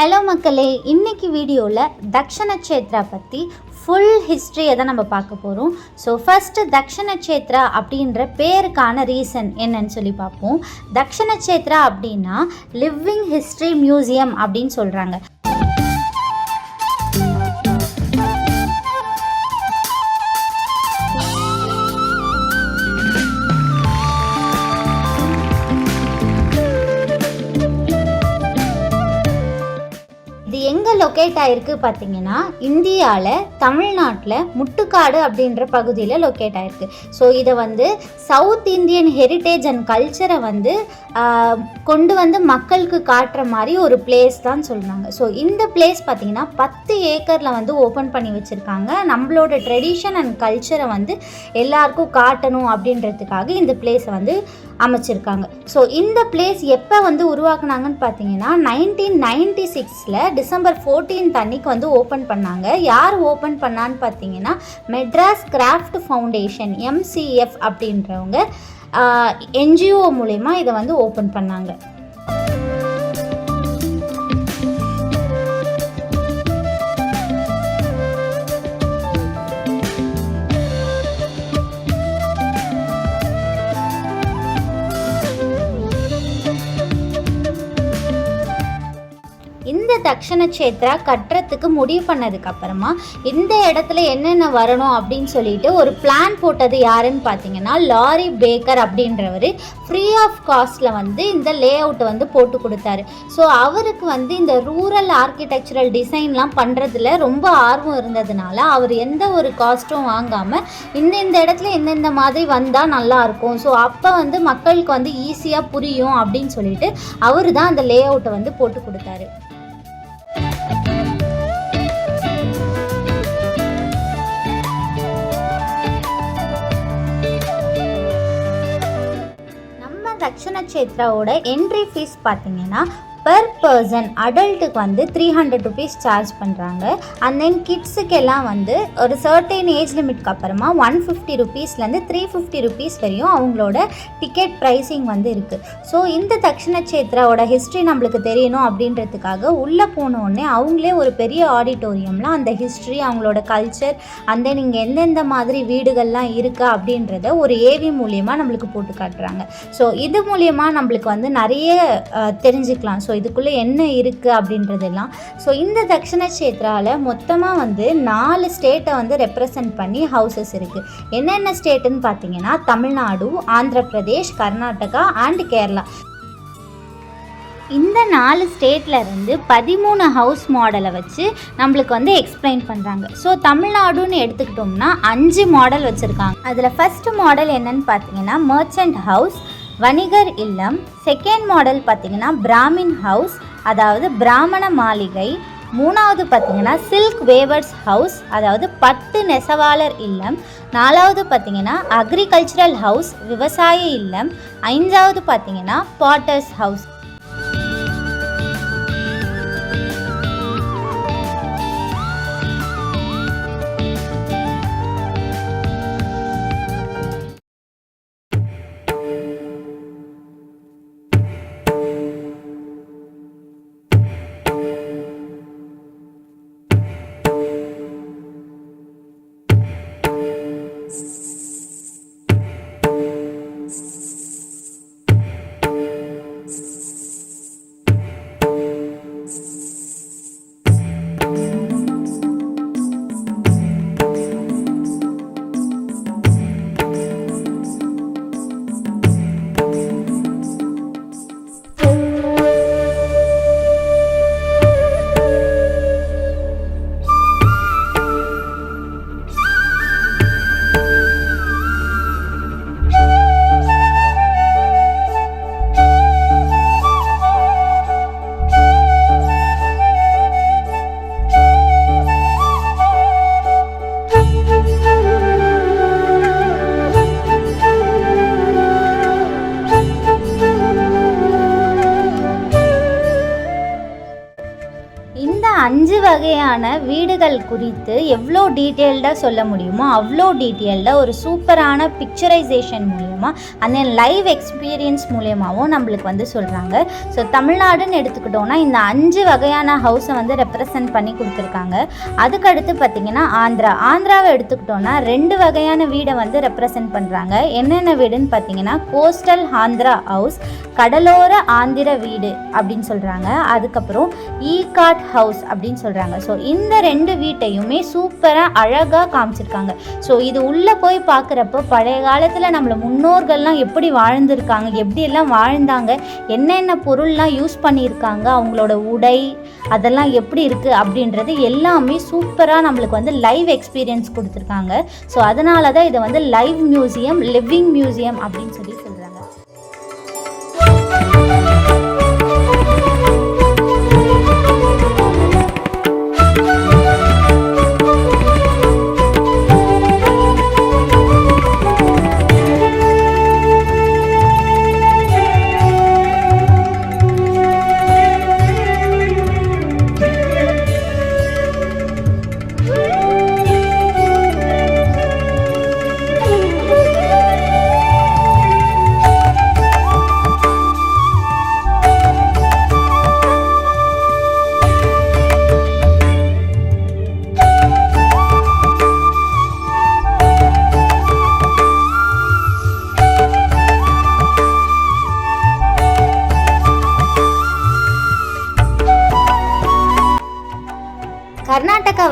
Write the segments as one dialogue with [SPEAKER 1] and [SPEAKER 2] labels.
[SPEAKER 1] Hello மக்களே. இன்னைக்கு வீடியோவில் தக்ஷணக்ஷேத்ரா பற்றி ஃபுல் ஹிஸ்ட்ரியை தான் நம்ம பார்க்க போகிறோம் ஸோ ஃபஸ்ட்டு தக்ஷணக்ஷேத்ரா அப்படின்ற பேருக்கான ரீசன் என்னன்னு சொல்லி பார்ப்போம். தக்ஷணக்ஷேத்ரா சேத்ரா அப்படின்னா லிவ்விங் ஹிஸ்ட்ரி மியூசியம் அப்படின்னு சொல்கிறாங்க லொக்கேட் ஆயிருக்கு பார்த்தீங்கன்னா இந்தியாவில் தமிழ்நாட்டில் முட்டுக்காடு அப்படின்ற பகுதியில் லொக்கேட் ஆயிருக்கு. ஸோ இதை வந்து சவுத் இந்தியன் ஹெரிட்டேஜ் அண்ட் கல்ச்சரை வந்து கொண்டு வந்து மக்களுக்கு காட்டுற மாதிரி ஒரு பிளேஸ் தான் சொல்கிறாங்க ஸோ இந்த பிளேஸ் பார்த்தீங்கன்னா பத்து ஏக்கரில் வந்து ஓப்பன் பண்ணி வச்சுருக்காங்க. நம்மளோட ட்ரெடிஷன் அண்ட் கல்ச்சரை வந்து எல்லாருக்கும் காட்டணும் அப்படின்றதுக்காக இந்த பிளேஸை வந்து அமைச்சிருக்காங்க. ஸோ இந்த பிளேஸ் எப்போ வந்து உருவாக்குனாங்கன்னு பார்த்தீங்கன்னா நைன்டீன் நைன்டி சிக்ஸில் டிசம்பர் ஃபோர் 14th அன்னைக்கு வந்து ஓப்பன் பண்ணாங்க. யார் ஓப்பன் பண்ணான்னு பார்த்தீங்கன்னா மெட்ராஸ் கிராஃப்ட் ஃபவுண்டேஷன் எம்சிஎஃப் அப்படின்றவங்க என்ஜிஓ மூலயமா இதை வந்து ஓப்பன் பண்ணாங்க. தக்ஷண சேத்ரா கட்டுறதுக்கு முடிவு பண்ணதுக்கப்புறமா இந்த இடத்துல என்னென்ன வரணும் அப்படின்னு சொல்லிட்டு ஒரு பிளான் போட்டது யாருன்னு பார்த்தீங்கன்னா லாரி பேக்கர் அப்படின்றவர் ஃப்ரீ ஆஃப் காஸ்ட்டில் வந்து இந்த லே அவுட்டை வந்து போட்டு கொடுத்தாரு. ஸோ அவருக்கு வந்து இந்த ரூரல் ஆர்கிடெக்சரல் டிசைன்லாம் பண்ணுறதுல ரொம்ப ஆர்வம் இருந்ததுனால அவர் எந்த ஒரு காஸ்ட்டும் வாங்காமல் இந்த இந்த இடத்துல இந்தந்த மாதிரி வந்தால் நல்லாயிருக்கும் ஸோ அப்போ வந்து மக்களுக்கு வந்து ஈஸியாக புரியும் அப்படின்னு சொல்லிட்டு அவர் தான் அந்த லே அவுட்டை வந்து போட்டு கொடுத்தாரு. நம்ம சேத்ராவோட என்ட்ரி ஃபீஸ் பார்த்தீங்கன்னா பர் பர்சன் அடல்ட்டுக்கு வந்து த்ரீ ஹண்ட்ரட் ருபீஸ் சார்ஜ் பண்ணுறாங்க அண்ட் தென் கிட்ஸுக்கெல்லாம் வந்து ஒரு சர்டைன் ஏஜ் லிமிட்க்கு அப்புறமா ஒன் ஃபிஃப்டி ருபீஸ்லேருந்து த்ரீ ஃபிஃப்டி ருபீஸ் வரையும் அவங்களோட டிக்கெட் ப்ரைஸிங் வந்து இருக்குது ஸோ இந்த தக்ஷண சேத்ராவோட ஹிஸ்ட்ரி நம்மளுக்கு தெரியணும் அப்படின்றதுக்காக உள்ளே போனோடனே அவங்களே ஒரு பெரிய ஆடிட்டோரியமில் அந்த ஹிஸ்ட்ரி அவங்களோட கல்ச்சர் அந்த தென் இங்கே எந்தெந்த மாதிரி வீடுகள்லாம் இருக்குது அப்படின்றத ஒரு ஏவி மூலியமாக நம்மளுக்கு போட்டு காட்டுறாங்க. ஸோ இது மூலியமாக நம்மளுக்கு வந்து நிறைய தெரிஞ்சுக்கலாம். ஸோ இதுக்குள்ளே என்ன இருக்குது அப்படின்றதெல்லாம். ஸோ இந்த தக்ஷண சேத்ராவில் மொத்தமாக வந்து நாலு ஸ்டேட்டை வந்து ரெப்ரசன்ட் பண்ணி ஹவுசஸ் இருக்குது என்னென்ன ஸ்டேட்டுன்னு பார்த்தீங்கன்னா தமிழ்நாடு ஆந்திர பிரதேஷ் கர்நாடகா அண்ட் கேரளா. இந்த நாலு ஸ்டேட்ல இருந்து பதிமூணு ஹவுஸ் மாடலை வச்சு நம்மளுக்கு வந்து எக்ஸ்பிளைன் பண்ணுறாங்க ஸோ தமிழ்நாடுன்னு எடுத்துக்கிட்டோம்னா அஞ்சு மாடல் வச்சுருக்காங்க. அதில் ஃபஸ்ட்டு மாடல் என்னன்னு பார்த்தீங்கன்னா மர்ச்சன்ட் ஹவுஸ் வணிகர் இல்லம் செகண்ட் மாடல் பார்த்தீங்கன்னா பிராமின் ஹவுஸ் அதாவது பிராமண மாளிகை. மூணாவது பார்த்தீங்கன்னா சில்க் வேவர்ஸ் ஹவுஸ் அதாவது பட்டு நெசவாளர் இல்லம். நாலாவது பார்த்தீங்கன்னா அக்ரிகல்ச்சரல் ஹவுஸ் விவசாய இல்லம். ஐந்தாவது பார்த்தீங்கன்னா பாட்டர்ஸ் ஹவுஸ் வகையான வீடுகள் குறித்து எவ்வளோ டீட்டெயில்டாக சொல்ல முடியுமோ அவ்வளோ டீட்டெயில்டாக ஒரு சூப்பரான பிக்சரைசேஷன் மூலயமா அந்த லைவ் எக்ஸ்பீரியன்ஸ் மூலியமாகவும் நம்மளுக்கு வந்து சொல்கிறாங்க ஸோ தமிழ்நாடுன்னு எடுத்துக்கிட்டோன்னா இந்த அஞ்சு வகையான ஹவுஸை வந்து ரெப்ரசன்ட் பண்ணி கொடுத்துருக்காங்க. அதுக்கடுத்து பார்த்திங்கன்னா ஆந்திரா. ஆந்திராவை எடுத்துக்கிட்டோன்னா ரெண்டு வகையான வீடை வந்து ரெப்ரசன்ட் பண்ணுறாங்க என்னென்ன வீடுன்னு பார்த்தீங்கன்னா கோஸ்டல் ஆந்திரா ஹவுஸ் கடலோர ஆந்திர வீடு அப்படின்னு சொல்கிறாங்க அதுக்கப்புறம் e ஈகாட் ஹவுஸ் அப்படின்னு சொல்கிறாங்க ஸோ இந்த ரெண்டு வீட்டையுமே சூப்பராக அழகாக காமிச்சிருக்காங்க. ஸோ இது உள்ளே போய் பார்க்குறப்போ பழைய காலத்தில் நம்மளை முன்னோர்கள்லாம் எப்படி வாழ்ந்திருக்காங்க எப்படியெல்லாம் வாழ்ந்தாங்க என்னென்ன பொருள்லாம் யூஸ் பண்ணியிருக்காங்க அவங்களோட உடை அதெல்லாம் எப்படி இருக்குது அப்படின்றது எல்லாமே சூப்பராக நம்மளுக்கு வந்து லைவ் எக்ஸ்பீரியன்ஸ் கொடுத்துருக்காங்க. ஸோ அதனால தான் இதை வந்து லைவ் மியூசியம் லிவிங் மியூசியம் அப்படின்னு சொல்லி சொல்கிறாங்க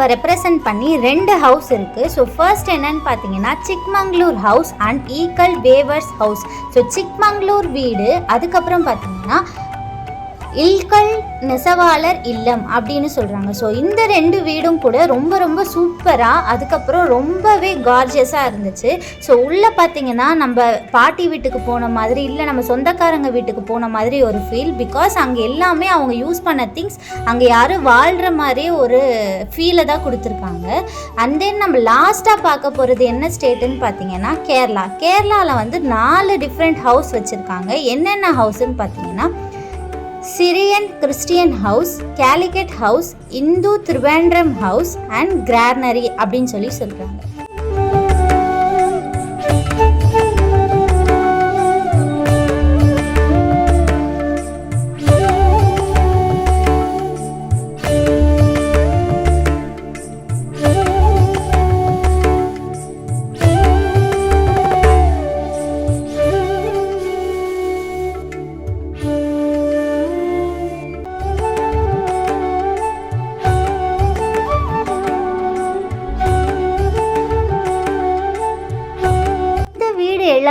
[SPEAKER 1] ரெப்ரசன்ட் பண்ணி ரெண்டு ஹவுஸ் இருக்குது ஸோ ஃபர்ஸ்ட் என்னன்னு பார்த்தீங்கன்னா Chikmagalur house and Ilkal weavers house so Chikmagalur வீடு அதுக்கப்புறம் பார்த்தீங்கன்னா இல்கல் நெசவாளர் இல்லம் அப்படின்னு சொல்கிறாங்க ஸோ இந்த ரெண்டு வீடும் கூட ரொம்ப ரொம்ப சூப்பராக அதுக்கப்புறம் ரொம்பவே கார்ஜியஸாக இருந்துச்சு. ஸோ உள்ளே பார்த்தீங்கன்னா நம்ம பாட்டி வீட்டுக்கு போன மாதிரி இல்லை நம்ம சொந்தக்காரங்க வீட்டுக்கு போன மாதிரி ஒரு ஃபீல் பிகாஸ் அங்கே எல்லாமே அவங்க யூஸ் பண்ண திங்ஸ் அங்கே யாரும் வாழ்கிற மாதிரியே ஒரு ஃபீலை தான் கொடுத்துருக்காங்க. அண்ட் தென் நம்ம லாஸ்ட்டாக பார்க்க போகிறது என்ன ஸ்டேட்டுன்னு பார்த்தீங்கன்னா கேரளா. கேரளாவில் வந்து நாலு டிஃப்ரெண்ட் ஹவுஸ் வச்சுருக்காங்க. என்னென்ன ஹவுஸ்ன்னு பார்த்தீங்கன்னா Syrian Christian house Calicut house Hindu Trivandrum house and granary அப்படின்னு சொல்லி சொல்கிறாங்க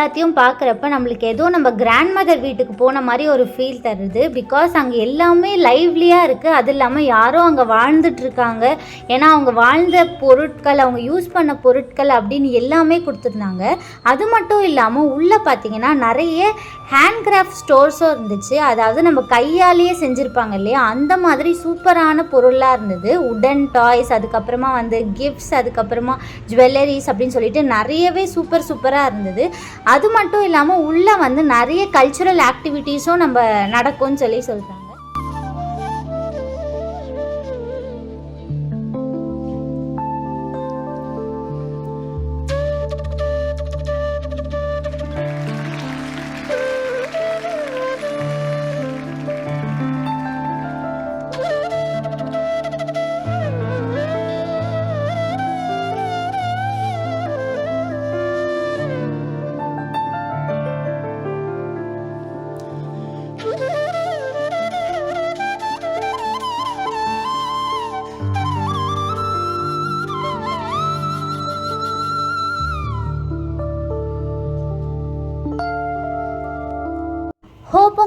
[SPEAKER 1] எல்லாத்தையும் பார்க்குறப்ப நம்மளுக்கு ஏதோ நம்ம கிராண்ட் மதர் வீட்டுக்கு போன மாதிரி ஒரு ஃபீல் தருது. பிகாஸ் அங்கே எல்லாமே லைவ்லியாக இருக்குது அது இல்லாமல் யாரோ அங்கே வாழ்ந்துட்டு இருக்காங்க ஏன்னா அவங்க வாழ்ந்த பொருட்கள் அவங்க யூஸ் பண்ண பொருட்கள் அப்படின்னு எல்லாமே கொடுத்துருந்தாங்க. அது மட்டும் இல்லாமல் உள்ளே பார்த்தீங்கன்னா நிறைய ஹேண்ட்கிராஃப்ட் ஸ்டோர்ஸும் இருந்துச்சு. அதாவது நம்ம கையாலேயே செஞ்சுருப்பாங்க இல்லையா? அந்த மாதிரி சூப்பரான பொருளாக இருந்தது. உடன் டாய்ஸ் அதுக்கப்புறமா வந்து கிஃப்ட்ஸ் அதுக்கப்புறமா ஜுவல்லரிஸ் அப்படின்னு சொல்லிட்டு நிறையவே சூப்பர் சூப்பராக இருந்தது. அது மட்டும் இல்லாமல் உள்ளே வந்து நிறைய கல்ச்சுரல் ஆக்டிவிட்டீஸும் நம்ம நடக்கும்னு சொல்லி சொல்கிறாங்க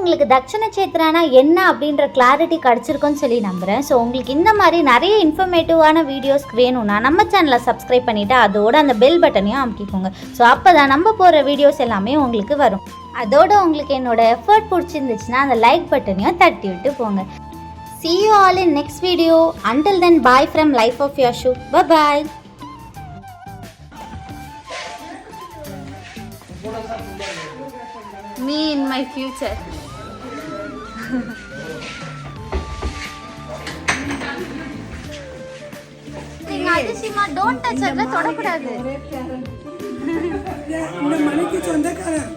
[SPEAKER 1] உங்களுக்கு தட்சண சேத்திரானா என்ன அப்படின்ற கிளாரிட்டி கிடச்சிருக்குன்னு சொல்லி நம்புகிறேன் ஸோ உங்களுக்கு இந்த மாதிரி நிறைய இன்ஃபர்மேட்டிவான வீடியோஸ் வேணும்னா நம்ம சேனலை சப்ஸ்கிரைப் பண்ணிவிட்டு அதோட அந்த பெல் பட்டனையும் அமுக்கிக்கோங்க. ஸோ அப்போ தான் நம்ம போகிற வீடியோஸ் எல்லாமே உங்களுக்கு வரும். அதோட உங்களுக்கு என்னோட எஃபர்ட் பிடிச்சிருந்துச்சுன்னா அந்த லைக் பட்டனையும் தட்டி விட்டு போங்க. See you all in next video. Until then bye from life of yashu. Bye bye
[SPEAKER 2] me in my future.
[SPEAKER 1] அதிசயமா டோன்ட் டச் அதுல தொடக்கூடாது.
[SPEAKER 2] இந்த மணிக்கு சொந்தக்காரன்.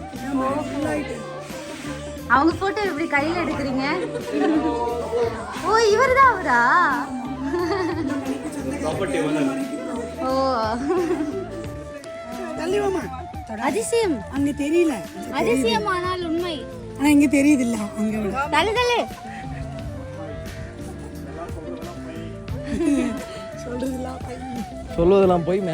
[SPEAKER 1] அவங்க போட்டோ இப்படி கையில எடுக்கிறீங்க? ஓ இவர்தான் அவரா? ஓ.
[SPEAKER 2] தள்ளி வாமா
[SPEAKER 1] அதிசயம்.
[SPEAKER 2] அங்க தெரியல.
[SPEAKER 1] அதிசயமானால் உண்மை
[SPEAKER 2] ஆனா இங்க தெரியுது இல்ல அங்க
[SPEAKER 1] தள்ளு
[SPEAKER 2] சொல்றதுலாம் பையன்
[SPEAKER 3] சொல்வதெல்லாம் போய்